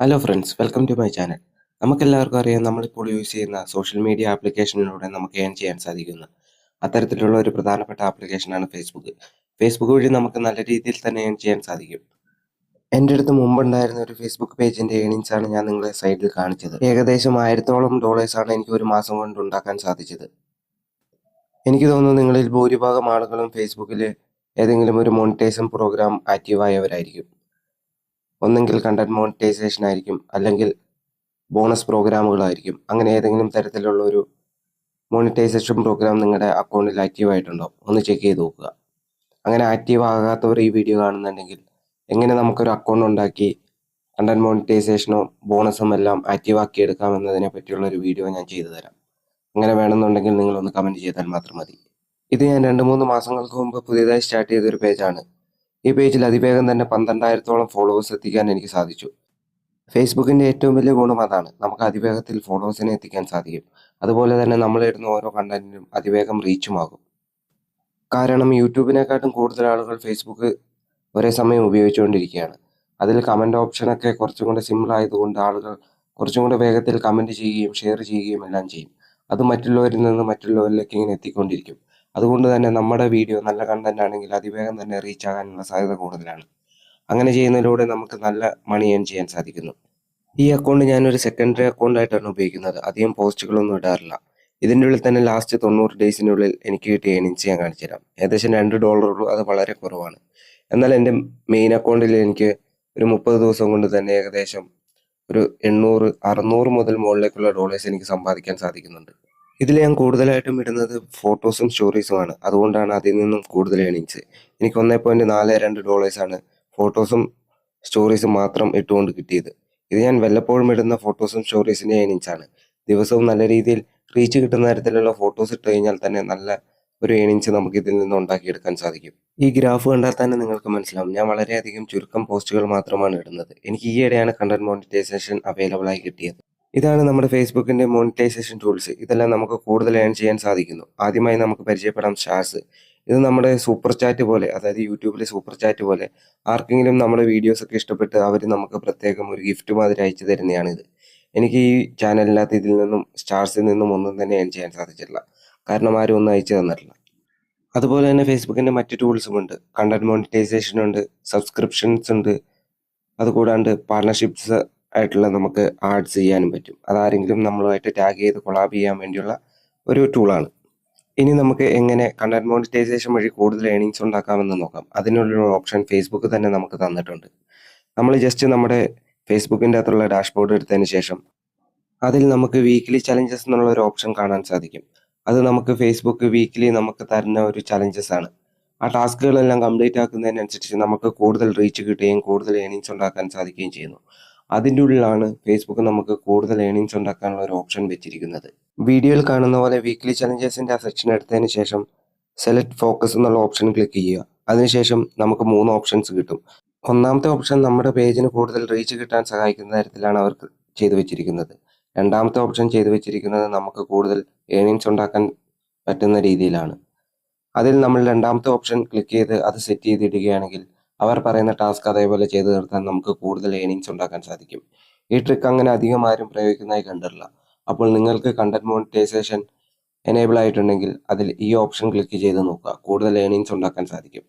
Hello friends welcome to my channel നമുക്കെല്ലാവർക്കും അറിയാം നമ്മളിപ്പോൾ യൂസ് ചെയ്യുന്ന സോഷ്യൽ മീഡിയ ആപ്ലിക്കേഷനിലൂടെ നമുക്ക് ഏൺ ചെയ്യാൻ സാധിക്കുന്നു. അത്തരത്തിലുള്ള ഒരു പ്രധാനപ്പെട്ട ആപ്ലിക്കേഷനാണ് ഫേസ്ബുക്ക് ഫേസ്ബുക്ക് വഴി നമുക്ക് നല്ല രീതിയിൽ തന്നെ ഏൺ ചെയ്യാൻ സാധിക്കും. എന്റെ അടുത്ത് മുമ്പുണ്ടായിരുന്ന ഒരു ഫേസ്ബുക്ക് പേജിന്റെ ഏണിങ്സ് ആണ് ഞാൻ നിങ്ങളെ സൈഡിൽ കാണിച്ചത്. ഏകദേശം ആയിരത്തോളം ഡോളേഴ്സാണ് എനിക്ക് ഒരു മാസം കൊണ്ട് ഉണ്ടാക്കാൻ സാധിച്ചത്. എനിക്ക് തോന്നുന്നു നിങ്ങളിൽ ഭൂരിഭാഗം ആളുകളും ഫേസ്ബുക്കിൽ ഏതെങ്കിലും ഒരു മോണിറ്റൈസേഷൻ പ്രോഗ്രാം ആക്റ്റീവായവരായിരിക്കും ഒന്നെങ്കിൽ കണ്ടന്റ് മോണിറ്റൈസേഷൻ ആയിരിക്കും അല്ലെങ്കിൽ ബോണസ് പ്രോഗ്രാമുകളായിരിക്കും അങ്ങനെ ഏതെങ്കിലും തരത്തിലുള്ള ഒരു മോണിറ്റൈസേഷൻ പ്രോഗ്രാം നിങ്ങളുടെ അക്കൗണ്ടിൽ ആക്റ്റീവ് ആയിട്ടുണ്ടോ ഒന്ന് ചെക്ക് ചെയ്ത് നോക്കുക. അങ്ങനെ ആക്റ്റീവ് ആകാത്തവർ ഈ വീഡിയോ കാണുന്നുണ്ടെങ്കിൽ എങ്ങനെ നമുക്കൊരു അക്കൗണ്ട് ഉണ്ടാക്കി കണ്ടന്റ് മോണിറ്റൈസേഷനോ ബോണസും എല്ലാം ആക്റ്റീവ് ആക്കി എടുക്കാം എന്നതിനെ പറ്റിയുള്ള ഒരു വീഡിയോ ഞാൻ ചെയ്തു തരാം. അങ്ങനെ വേണമെന്നുണ്ടെങ്കിൽ നിങ്ങളൊന്ന് കമന്റ് ചെയ്താൽ മാത്രം മതി. ഇത് ഞാൻ രണ്ട് മൂന്ന് മാസങ്ങൾക്ക് മുമ്പ് പുതിയതായി സ്റ്റാർട്ട് ചെയ്തൊരു പേജാണ് ഈ പേജിൽ അതിവേഗം തന്നെ പന്ത്രണ്ടായിരത്തോളം ഫോളോവേഴ്സ് എത്തിക്കാൻ എനിക്ക് സാധിച്ചു. ഫേസ്ബുക്കിന്റെ ഏറ്റവും വലിയ ഗുണം അതാണ് നമുക്ക് അതിവേഗത്തിൽ ഫോളോവേഴ്സിനെ എത്തിക്കാൻ സാധിക്കും. അതുപോലെ തന്നെ നമ്മൾ ഇടുന്ന ഓരോ കണ്ടന്റിനും അതിവേഗം റീച്ചുമാകും കാരണം യൂട്യൂബിനെക്കാട്ടും കൂടുതൽ ആളുകൾ ഫേസ്ബുക്ക് ഒരേ സമയം ഉപയോഗിച്ചുകൊണ്ടിരിക്കുകയാണ്. അതിൽ കമന്റ് ഓപ്ഷനൊക്കെ കുറച്ചും കൂടെ സിമ്പിൾ ആയതുകൊണ്ട് ആളുകൾ കുറച്ചും കൂടെ വേഗത്തിൽ കമന്റ് ചെയ്യുകയും ഷെയർ ചെയ്യുകയും എല്ലാം ചെയ്യും. അത് മറ്റുള്ളവരിൽ നിന്ന് മറ്റുള്ളവരിലേക്ക് ഇങ്ങനെ എത്തിക്കൊണ്ടിരിക്കും. അതുകൊണ്ട് തന്നെ നമ്മുടെ വീഡിയോ നല്ല കണ്ടന്റ് ആണെങ്കിൽ അതിവേഗം തന്നെ റീച്ച് ആകാനുള്ള സാധ്യത കൂടുതലാണ്. അങ്ങനെ ചെയ്യുന്നതിലൂടെ നമുക്ക് നല്ല മണി ഏൺ ചെയ്യാൻ സാധിക്കുന്നു. ഈ അക്കൗണ്ട് ഞാനൊരു സെക്കൻഡറി അക്കൗണ്ട് ആയിട്ടാണ് ഉപയോഗിക്കുന്നത്. അധികം പോസ്റ്റുകളൊന്നും ഇടാറില്ല. ഇതിന്റെ ഉള്ളിൽ തന്നെ ലാസ്റ്റ് തൊണ്ണൂറ് ഡേയ്സിനുള്ളിൽ എനിക്ക് കിട്ടിയ ഏണിങ്സ് ഞാൻ കാണിച്ചു തരാം. ഏകദേശം രണ്ട് ഡോളറുള്ളൂ അത് വളരെ കുറവാണ്. എന്നാൽ എന്റെ മെയിൻ അക്കൗണ്ടിൽ എനിക്ക് ഒരു മുപ്പത് ദിവസം കൊണ്ട് തന്നെ ഏകദേശം ഒരു എണ്ണൂറ് അറുന്നൂറ് മുതൽ മുകളിലേക്കുള്ള ഡോളേഴ്സ് എനിക്ക് സമ്പാദിക്കാൻ സാധിക്കുന്നുണ്ട്. ഇതിൽ ഞാൻ കൂടുതലായിട്ടും ഇടുന്നത് ഫോട്ടോസും സ്റ്റോറീസുമാണ്. അതുകൊണ്ടാണ് അതിൽ നിന്നും കൂടുതൽ ഏണിങ്സ്. എനിക്ക് ഒന്നേ പോയിന്റ് നാല് രണ്ട് ഡോളേഴ്സാണ് ഫോട്ടോസും സ്റ്റോറീസും മാത്രം ഇട്ടുകൊണ്ട് കിട്ടിയത്. ഇത് ഞാൻ വല്ലപ്പോഴും ഇടുന്ന ഫോട്ടോസും സ്റ്റോറീസിന്റെ ഏണിങ്സ് ആണ്. ദിവസവും നല്ല രീതിയിൽ റീച്ച് കിട്ടുന്ന തരത്തിലുള്ള ഫോട്ടോസ് ഇട്ട് കഴിഞ്ഞാൽ തന്നെ നല്ല ഒരു ഏണിങ്സ് നമുക്ക് ഇതിൽ നിന്ന് ഉണ്ടാക്കിയെടുക്കാൻ സാധിക്കും. ഈ ഗ്രാഫ് കണ്ടാൽ തന്നെ നിങ്ങൾക്ക് മനസ്സിലാവും. ഞാൻ വളരെയധികം ചുരുക്കം പോസ്റ്റുകൾ മാത്രമാണ് ഇടുന്നത്. എനിക്ക് ഈയിടെയാണ് കണ്ടന്റ് മോണിറ്റൈസേഷൻ അവൈലബിൾ ആയി കിട്ടിയത്. ഇതാണ് നമ്മുടെ ഫേസ്ബുക്കിന്റെ മോണിറ്റൈസേഷൻ ടൂൾസ് ഇതെല്ലാം നമുക്ക് കൂടുതൽ ഏൺ ചെയ്യാൻ സാധിക്കുന്നു. ആദ്യമായി നമുക്ക് പരിചയപ്പെടാം സ്റ്റാർസ് ഇത് നമ്മുടെ സൂപ്പർ ചാറ്റ് പോലെ അതായത് യൂട്യൂബിലെ സൂപ്പർ ചാറ്റ് പോലെ ആർക്കെങ്കിലും നമ്മുടെ വീഡിയോസ് ഒക്കെ ഇഷ്ടപ്പെട്ട് അവർ നമുക്ക് പ്രത്യേകം ഒരു ഗിഫ്റ്റ് മാതിരി അയച്ചു തരുന്നതാണിത് എനിക്ക് ഈ ചാനലിനകത്ത് ഇതിൽ നിന്നും സ്റ്റാർസിൽ നിന്നും ഒന്നും തന്നെ ഏൺ ചെയ്യാൻ സാധിച്ചിട്ടില്ല. കാരണം ആരും ഒന്നും അയച്ചു തന്നിട്ടില്ല. അതുപോലെ തന്നെ ഫേസ്ബുക്കിന്റെ മറ്റ് ടൂൾസും ഉണ്ട്. കണ്ടന്റ് മോണിറ്റൈസേഷൻ ഉണ്ട് സബ്സ്ക്രിപ്ഷൻസ് ഉണ്ട്. അതുകൂടാണ്ട് പാർട്ണർഷിപ്സ് ആയിട്ടുള്ള നമുക്ക് ആഡ് ചെയ്യാനും പറ്റും. അതാരെങ്കിലും നമ്മളുമായിട്ട് ടാഗ് ചെയ്ത് കൊളാബ് ചെയ്യാൻ വേണ്ടിയുള്ള ഒരു ടൂളാണ് ഇനി നമുക്ക് എങ്ങനെ കണ്ടന്റ് മോണിറ്റൈസേഷൻ വഴി കൂടുതൽ ഏണിങ്സ് ഉണ്ടാക്കാമെന്ന് നോക്കാം. അതിനുള്ളൊരു ഓപ്ഷൻ ഫേസ്ബുക്ക് തന്നെ നമുക്ക് തന്നിട്ടുണ്ട്. നമ്മൾ ജസ്റ്റ് നമ്മുടെ ഫേസ്ബുക്കിന്റെ അകത്തുള്ള ഡാഷ്ബോർഡ് എടുത്തതിന് ശേഷം അതിൽ നമുക്ക് വീക്കിലി ചലഞ്ചസ് എന്നുള്ള ഒരു ഓപ്ഷൻ കാണാൻ സാധിക്കും. അത് നമുക്ക് ഫേസ്ബുക്ക് വീക്കിലി നമുക്ക് തരുന്ന ഒരു ചലഞ്ചസ് ആണ്. ആ ടാസ്കുകളെല്ലാം കംപ്ലീറ്റ് ആക്കുന്നതിനനുസരിച്ച് നമുക്ക് കൂടുതൽ റീച്ച് കിട്ടുകയും കൂടുതൽ ഏണിങ്സ് ഉണ്ടാക്കാൻ സാധിക്കുകയും ചെയ്യുന്നു. അതിന്റെ ഉള്ളിലാണ് ഫേസ്ബുക്ക് നമുക്ക് കൂടുതൽ ഏണിങ്സ് ഉണ്ടാക്കാനുള്ള ഒരു ഓപ്ഷൻ വെച്ചിരിക്കുന്നത്. വീഡിയോയിൽ കാണുന്ന പോലെ വീക്ക്ലി ചലഞ്ചേഴ്സിന്റെ ആ സെക്ഷൻ എടുത്തതിന് ശേഷം സെലക്ട് ഫോക്കസ് എന്നുള്ള ഓപ്ഷൻ ക്ലിക്ക് ചെയ്യുക. അതിനുശേഷം നമുക്ക് മൂന്ന് ഓപ്ഷൻസ് കിട്ടും. ഒന്നാമത്തെ ഓപ്ഷൻ നമ്മുടെ പേജിന് കൂടുതൽ റീച്ച് കിട്ടാൻ സഹായിക്കുന്ന തരത്തിലാണ് അവർക്ക് ചെയ്തു വെച്ചിരിക്കുന്നത്. രണ്ടാമത്തെ ഓപ്ഷൻ ചെയ്തു വെച്ചിരിക്കുന്നത് നമുക്ക് കൂടുതൽ ഏണിങ്സ് ഉണ്ടാക്കാൻ പറ്റുന്ന രീതിയിലാണ്. അതിൽ നമ്മൾ രണ്ടാമത്തെ ഓപ്ഷൻ ക്ലിക്ക് ചെയ്ത് അത് സെറ്റ് ചെയ്തിടുകയാണെങ്കിൽ അവർ പറയുന്ന ടാസ്ക് അതേപോലെ ചെയ്തു തീർത്താൽ നമുക്ക് കൂടുതൽ ഏണിങ്സ് ഉണ്ടാക്കാൻ സാധിക്കും. ഈ ട്രിക്ക് അങ്ങനെ അധികം ആരും പ്രയോഗിക്കുന്നതായി കണ്ടിട്ടില്ല. അപ്പോൾ നിങ്ങൾക്ക് കണ്ടന്റ് മോണിറ്റൈസേഷൻ എനേബിൾ ആയിട്ടുണ്ടെങ്കിൽ അതിൽ ഈ ഓപ്ഷൻ ക്ലിക്ക് ചെയ്ത് നോക്കുക. കൂടുതൽ ഏണിങ്സ് ഉണ്ടാക്കാൻ സാധിക്കും.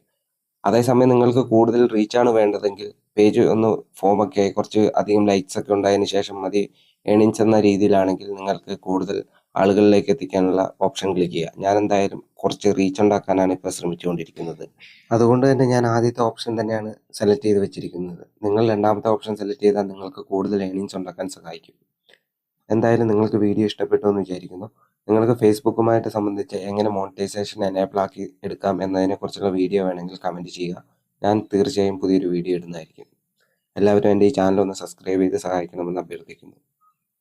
അതേസമയം നിങ്ങൾക്ക് കൂടുതൽ റീച്ചാണ് വേണ്ടതെങ്കിൽ പേജ് ഒന്ന് ഫോമൊക്കെ ആയി കുറച്ച് അധികം ലൈക്സ് ഒക്കെ ഉണ്ടായതിനു ശേഷം മതി. ഏണിങ്സ് എന്ന രീതിയിലാണെങ്കിൽ നിങ്ങൾക്ക് കൂടുതൽ ആളുകളിലേക്ക് എത്തിക്കാനുള്ള ഓപ്ഷൻ ക്ലിക്ക് ചെയ്യുക. ഞാൻ എന്തായാലും കുറച്ച് റീച്ച് ഉണ്ടാക്കാനാണ് ഇപ്പോൾ ശ്രമിച്ചുകൊണ്ടിരിക്കുന്നത്. അതുകൊണ്ട് തന്നെ ഞാൻ ആദ്യത്തെ ഓപ്ഷൻ തന്നെയാണ് സെലക്ട് ചെയ്ത് വെച്ചിരിക്കുന്നത്. നിങ്ങൾ രണ്ടാമത്തെ ഓപ്ഷൻ സെലക്ട് ചെയ്താൽ നിങ്ങൾക്ക് കൂടുതൽ ഏണിങ്സ് ഉണ്ടാക്കാൻ സഹായിക്കും. എന്തായാലും നിങ്ങൾക്ക് വീഡിയോ ഇഷ്ടപ്പെട്ടു എന്ന് വിചാരിക്കുന്നു. നിങ്ങൾക്ക് ഫേസ്ബുക്കുമായിട്ട് സംബന്ധിച്ച് എങ്ങനെ മോണിറ്റൈസേഷൻ എനേബിൾ ആക്കി എടുക്കാം എന്നതിനെക്കുറിച്ചുള്ള വീഡിയോ വേണമെങ്കിൽ കമന്റ് ചെയ്യുക. ഞാൻ തീർച്ചയായും പുതിയൊരു വീഡിയോ ഇടുന്നതായിരിക്കും. എല്ലാവരും എന്റെ ഈ ചാനൽ ഒന്ന് സബ്സ്ക്രൈബ് ചെയ്ത് സഹായിക്കണമെന്ന് അഭ്യർത്ഥിക്കുന്നു.